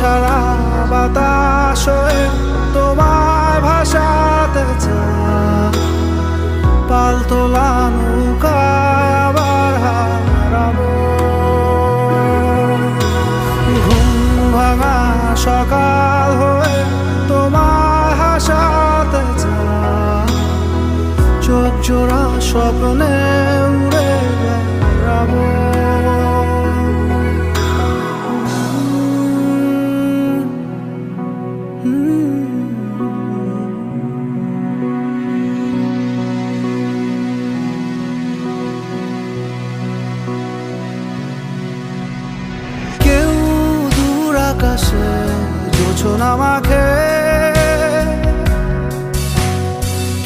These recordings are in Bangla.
ছাড়া বাতাস তোমায় ভাসাতে চায়। পালতোলা নৌকায় আবার হারাবো। ঘুম ভাঙা সকাল হয়ে তোমায় হাসাতে চোখ জোড়া স্বপ্নে উড়ে বেড়াবো। আকাশে জোছনা মাখে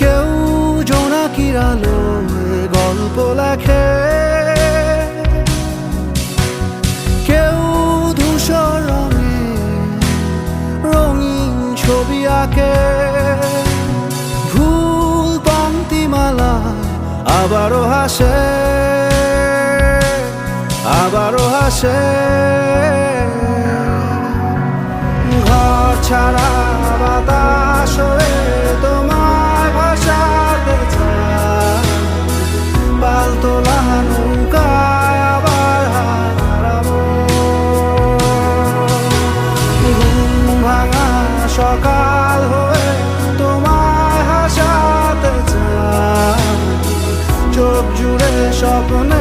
কেউ জোনাকির আলোয় গল্প লেখে। কেউ ধূসর রঙে রঙিন ছবি আঁকে। ভুল পংক্তিমালায় আবারও হাসে আবারও হাসে। ছাড়া বাতাস তোমায় ভাসাতে চায় পালতোলা নৌকায় আবার হারাবো ভাঙা সকাল হয়ে তোমায় হাসাতে চোখ জুড়ে স্বপ্নে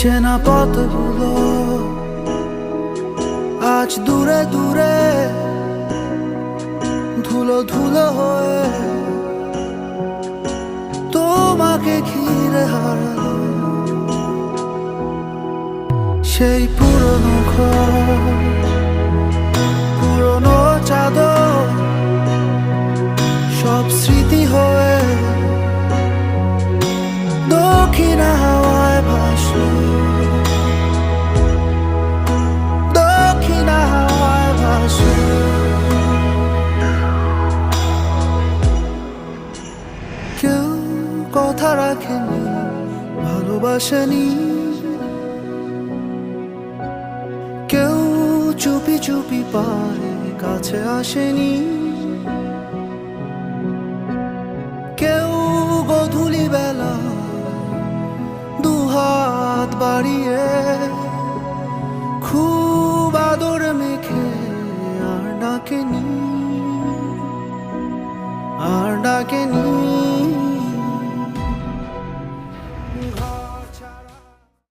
চেনা পথগুলো আজ দূরে দূরে ধুলো ধুলো হয়ে তোমাকে ঘিরে হারালো সেই পুরনো ঘর পুরনো চাদর সব স্মৃতি হয়ে রাখেনি ভালোবাসেনি কেউ চুপি চুপি পারে কাছে আসেনি। কেউ গধুলি বেলা দুহাত বাড়িয়ে